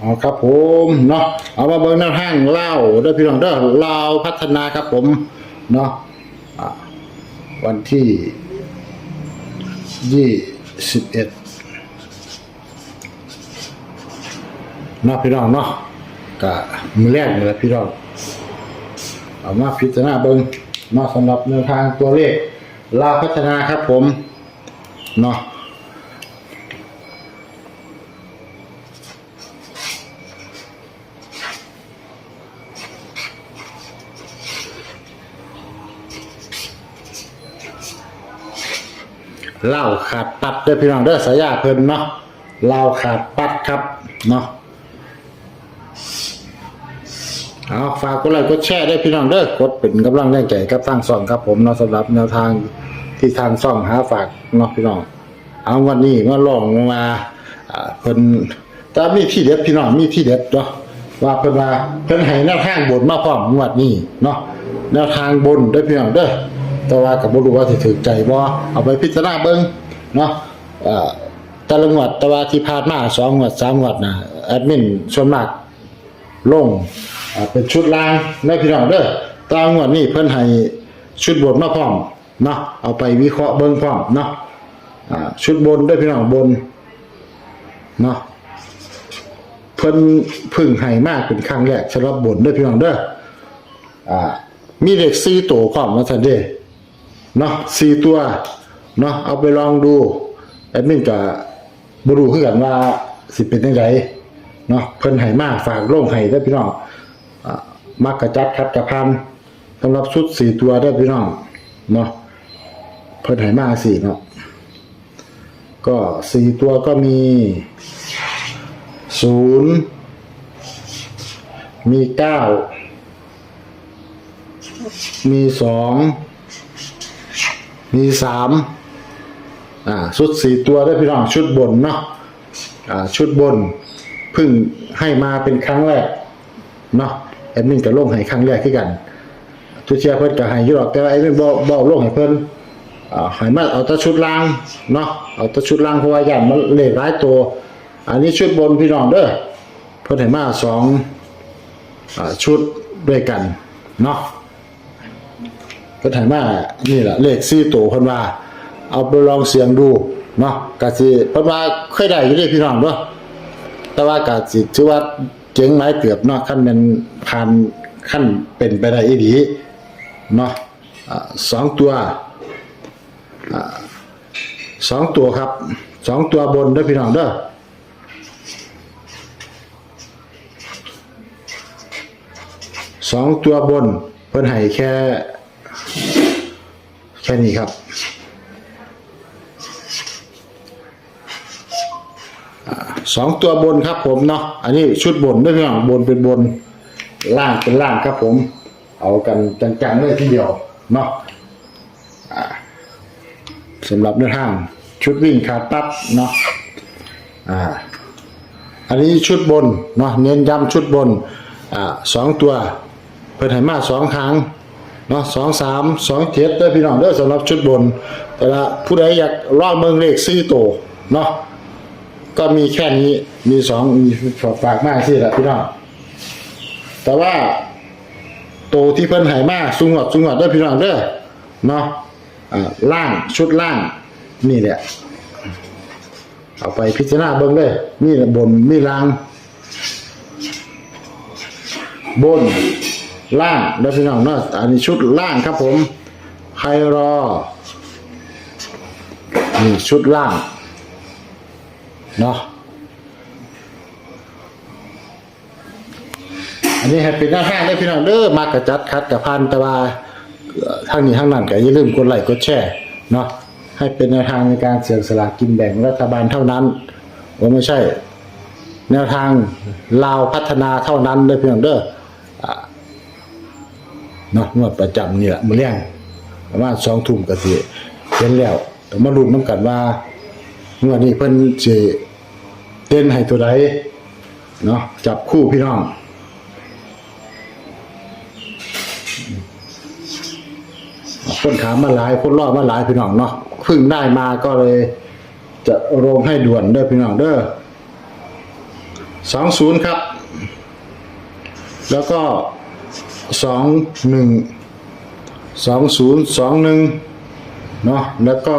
เอาครับผมเนาะเอามาเบิ่งแนวทางเล่าเด้อพี่น้องเด้อเลาพัฒนาครับผมเนาะวันที่ยี่สิบเอ็ดเนาะพี่น้องเนาะกะมือแรกนี่แหละพี่น้องเอามาพิจารณาเบิ่งเนาะสำหรับแนวทางตัวเลขลาพัฒนาครับผมเนาะ เหล้าขาดปัดเด้อพี่น้องเด้อสายาเพิ่นเนาะเหล้าขาดปัดครับเนาะเอาฝากกดไลค์กดแชร์ด้วยพี่น้องเด้อกดเป็นกำลังแรงใจกับทางซ่องครับผมเนาะสำหรับแนวทางที่ทางซ่องหาฝากเนาะพี่น้อง เอาวันนี้มาลองมาอ่าเพิ่นแต่มีที่เด็ดพี่น้องมีที่เด็ดเนาะว่าเพิ่นว่าเพิ่นให้แนวทางบนมาพร้อมงวดนี้เนาะแนวทางบนเด้พี่น้องเด้อ แต่ว่ากับบ่รู้ว่าสิถูกใจบ่เอาไปพิจารณาเบิ่งเนาะเอ่อแต่ละงวดแต่ว่าที่ผ่านมา2งวด3งวดนะแอดมินส่วนมากลงอ่าเป็นชุดลางในพี่น้องเด้อแตางวดนี้เพิ่นให้ชุดบนมาพร้อมเนาะเอาไปวิเคราะห์เบิ่งพร้อมเนาะอ่าชุดบนเด้อพี่น้องบนเนาะเพิ่นเพึ่งให้มากเป็นครั้งแรกสำหรับบนเด้อพี่น้องเด้ออ่ามีเลข4ตัวพร้อมว่าซั่นเด้ เนาะสี่ตัวเนาะเอาไปลองดูแอดมินกับบรูคือกันว่าสิเป็นยังไงเนาะเพิ่นให้มาฝากโล่งให้ได้พี่น้องอ่ามักกระจัดคัดกระพันสำหรับชุดสี่ตัวได้พี่น้องเนาะเพิ่นให้มาสี่เนาะก็สี่ตัวก็มีศูนย์มีเก้ามีสอง มีสามอ่าชุดสี่ตัวได้พี่น้องชุดบนเนาะอ่าชุดบนเพิ่งให้มาเป็นครั้งแรกเนาะแอดมินกับลงให้ครั้งแรกที่กันทุเชียเพิ่นก็ให้ยุหรอกแต่ว่าแอดมินบ่บ่เอาลงให้เพิ่นอ่าให้มาเอาแต่ชุดล่างเนาะเอาแต่ชุดล่างเพราะว่าย่านมันเลขหลายตัว อันนี้ชุดบนพี่น้องเด้อเพิ่นให้มาสองอชุดด้วยกันเนาะ ก็ถ่ายมานี่แหละเลขสี่ตัวเพิ่นว่า เอาไปลองเสียงดูเนาะกะสิเพิ่นว่าเคยได้อยู่เด้พี่น้องเนาะแต่ว่ากะสิถือว่าเจ๋งหลายเกือบเนาะขั้นเป็นผ่านขั้นเป็นไปได้อีดีเนาะสองตัวอสองตัวครับสองตัวบนเด้อพี่น้องเด้อสองตัวบนเพิ่นให้แค่ ค่นี้ครับสองตัวบนครับผมเนาะอันนี้ชุดบนด้วยพี่น้องบนเป็นบนล่างเป็นล่างครับผม เอากันจังๆเลยทีเดียวเนาะสำหรับเนื้อทางชุดวิ่งขาดปั๊บเนาะอ่าอันนี้ชุดบนเนาะเน้นย้ำชุดบนอ่าสองตัวเพิ่นให้มาสองครั้ง เนาะสองสามสองเจ็ดเด้อพี่น้องเด้อสำหรับชุดบน แต่ละผู้ใดอยากรอดเมืองเลขซี่โตวเนาะก็มีแค่นี้มีสองมีฝากมากที่แหละพี่น้องแต่ว่าโตวที่เพิ่นหายมากสุงหอดสุงหอดเด้อพี่น้องเด้อเนาะอ่าล่างชุดล่างนี่แหละเอาไปพิจารณาเบิ่งเลยนี่บนมีล่างบน ล่างแล้วพี่น้องเนาะอันนี้ชุดล่างครับผม ใครรอนี่ชุดล่างเนาะอันนี้ให้เป็นหน้าห้างได้พี่น้องเด้อมากระจัดคัดกับพันแต่ว่าเอ่อทางนี้ทางนั้นก็อย่าลืมกดไลค์กดแชร์เนาะให้เป็นแนวทางในการเสี่ยงสลากกินแบ่งรัฐบาลเท่านั้นว่าไม่ใช่ แนวทางลาวพัฒนาเท่านั้นเลยพี่น้องเด้อ เนาะงวดประจำนี่แหละมื้อแรงประมาณ2ทุ่มก็สิเห็นแล้วแต่มาลุ้นนํกันว่างวดนี้เพิ่นสิเต้นให้ตัวใดเนาะจับคู่พี่น้องคนถามมาหลายคนรอบมาหลายพี่น้องเนาะเพิ่งได้มาก็เลย จะลงให้ด่วนเด้อพี่น้องเด้อสองศูนย์ครับ แล้วก็ สองหนึ่งสองศูนย์สองหนึ่งเนาะแล้วก็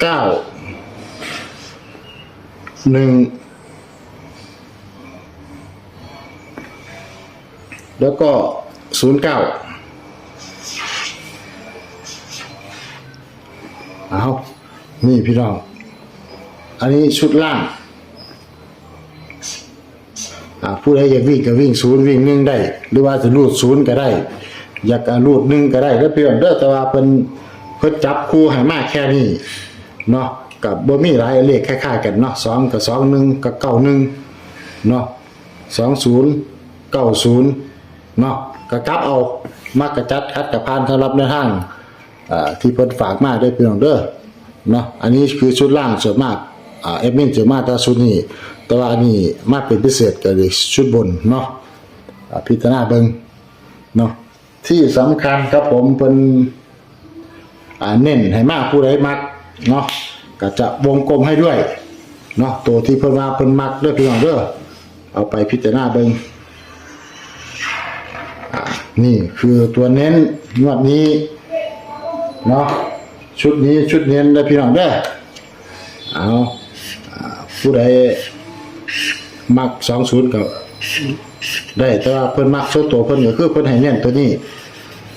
เก้าหนึ่งแล้วก็ศูนย์เก้าเอานี่พี่น้อง อันนี้ชุดล่าง ผู้ใดอยากวิ่งก็วิ่งศูนย์วิ่งหนึ่งได้ หรือว่าจะรูดศูนย์ก็ได้ อยากอ่ารูดหนึ่งก็ได้แล้วเพียงเด้อแต่ว่าเพิ่นเพิ่นจับคู่ให้มากแค่นี้เนาะกับบ่มีหลายเลขคล้ายๆกันเนาะสองกับสองหนึ่งกับเก้าหนึ่งเนาะสองศูนย์เก้าศูนย์เนาะก็กลับเอามากระจัดคัดกับพานสำหรับในทางที่เพิ่นฝากมากได้เพียงเด้อเนาะอันนี้คือชุดล่างส่วนมาก อ่าเอฟมินส่วนมาแต่ชุดนี้ แต่ว่าอันนี้มาเป็นพิเศษก็เลยชุดบนเนาะอ่าพิจารณาเบิงเนาะที่สำคัญครับผมเป็นอ่าเน้นให้มากผู้ใดมักเนาะก็จะวงกลมให้ด้วยเนาะตัวที่เพิ่นมาเพิ่นมักเด้อพี่น้องเด้อเอาไปพิจารณาเบิงนี่คือตัวเน้นงวดนี้เนาะชุดนี้ชุดเน้นเด้พี่น้องเด้อเอา ผู้ใดมักสองศูนย์กับได้แต่ว่าเพิ่นมักโซตัวเพิ่นก็คือเพิ่นให้เน้นตัวนี้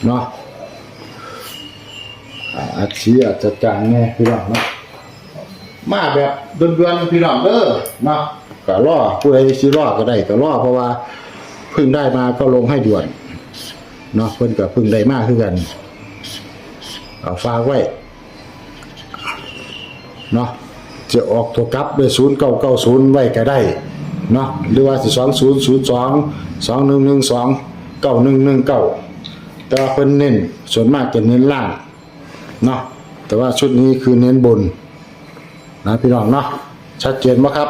เนาะอาชีอาจจะจางแน่พี่น้องเนาะมาแบบเดือนๆพี่น้องเด้อเนาะก็รอผู้ใดสิรอก็ได้ก็รอเพราะว่าเพิ่งได้มาก็ลงให้ด่วนเนาะเพิ่นก็เพิ่งได้มาคือกันเอาฝากไว้เนาะ จะออกตัวกลับด้วยศูนย์เก้าเก้าศูนย์ไว้ก็ได้เนาะหรือว่าสิสองศูนย์ศูนย์สองสองหนึ่งหนึ่งสองเก้าหนึ่งหนึ่งเก้าแต่ว่าเพิ่นเน้นส่วนมากจะเน้นล่างเนาะแต่ว่าชุดนี้คือเน้นบนนะพี่น้องเนาะชัดเจนไหมครับ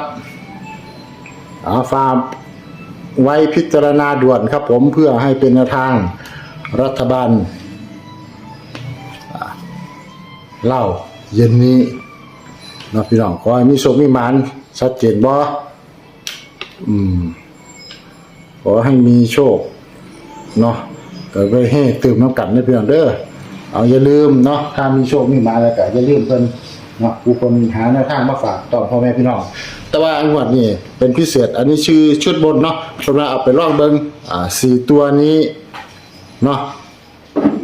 อาฟาร์มไว้พิจารณาด่วนครับผมเพื่อให้เป็นทางรัฐบาลเล่าเย็นนี้ เนาะพี่น้องขอให้มีโชคมีหมานชัดเจนบ่อืมขอให้มีโชคเนาะก็ไปให้ตื่มน้ำกันนะพี่น้องเด้อเอาอย่าลืมเนาะถ้ามีโชคมีมานแล้วก็อย่าลืมเพิ่นเนาะผู้คนหาแนวทางมาฝากต่อพ่อแม่พี่น้องแต่ว่าอันงวดนี้เป็นพิเศษ อันนี้ชื่อชุดบนเนาะสำหรับเอาไปลองเบิ่งอ่าสี่ตัวนี้เนาะ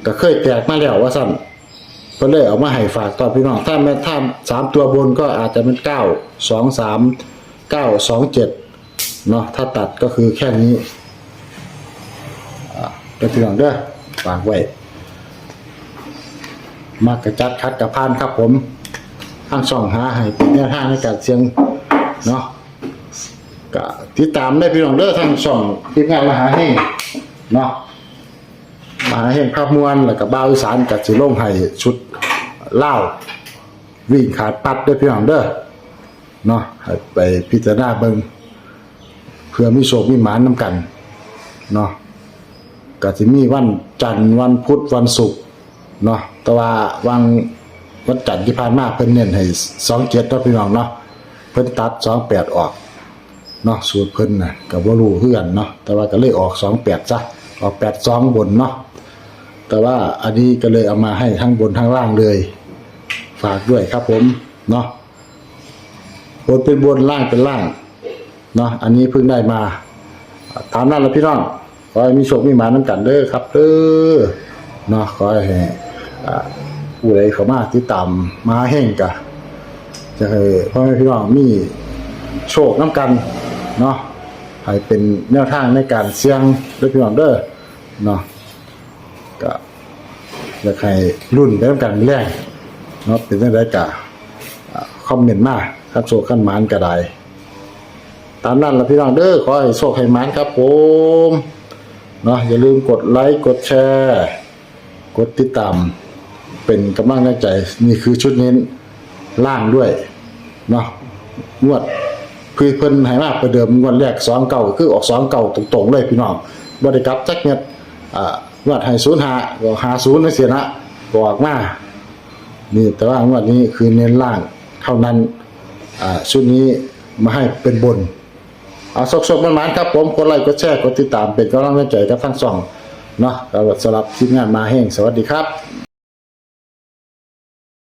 ก็เคยแตกมาแล้วว่าสั่น ก็เลยเอามาให้ฝากตอนพี่น้อง ถ้าแม่ถ้าสามตัวบนก็อาจจะเป็นเก้าสองสามเก้าสองเจ็ดเนาะถ้าตัดก็คือแค่นี้อ่าเดี๋ยวพี่น้องเด้อฝากไว้ มากระจัดคัดกระพานครับผมทางช่องหาให้เป็นแนวทางในการเสียงเนาะก็ติดตามได้พี่น้องเด้อทางช่องทีมงานมหาเฮงเนาะมหาเฮงภาพมวลแล้วก็บ้าวอีสานกับสิลงให้ชุด เล่าวิ่งขาดปัดด้วยพี่น้องเด้อเนาะไปพิจารณาเบิงเพื่อมีโชคมีหมานน้ำกันเนาะก็สิมีวันจันทร์วันพุธวันศุกร์เนาะแต่ว่าวันวันจันทร์ที่ผ่านมาเพิ่นเน้นให้สองเจ็ดเนาะพี่น้องเนาะเพิ่นตัดสองแปดออกเนาะสูตรเพิ่นนะก็บ่รู้คือนเนาะแต่ว่าก็เลยออก28ซะออก82บนเนาะแต่ว่าอันนี้ก็เลยเอามาให้ทั้งบนทั้งล่างเลย ฝากด้วยครับผมเนาะบนเป็นบนล่างเป็นล่างเนาะอันนี้เพิ่งได้มา ตามนั้นแล้วพี่น้องขอให้มีโชคมีหมาน้ำกันเด้อครับเด้อเนาะขอให้อ่าผู้ใดเขามาติดตามมาแห่งกะจะให้พ่อแม่พี่น้องมีโชคน้ำกันเนาะให้เป็นแนวทางในการเสี่ยงด้วยพี่น้องเด้อเนาะก็อยากให้รุ่นไปน้ำกันแรก เนาะเป็นจังไดกะคอมเมนต์มาครับโชคขั้นหมานก็ได้ตามนั้นละพี่น้องเด้อขอให้โชคให้หมานครับผมเนาะอย่าลืมกดไลค์กดแชร์ กดติดตาม เป็นกำลังใจนี่คือชุดเน้นล่างด้วยเนาะงวดคือเพิ่นให้มาประเดิมงวดแรกสองเก่าคือออกสองเก่าตรงๆเลยพี่น้องบ่ได้กลับจักเม็ดอ่างวดให้ศูนย์หาก็หาศูนย์ไม่เสียนะก็ออกมา นี่แต่ว่างวดนี้คือเน้นล่างเท่านั้น อ่าชุดนี้มาให้เป็นบน เอาสกๆมันๆครับผมกดไลค์กดแชร์กดติดตามเป็นกำลังใจกับทั้งสองเนาะสำหรับทีมงานมาแห้งสวัสดีครับ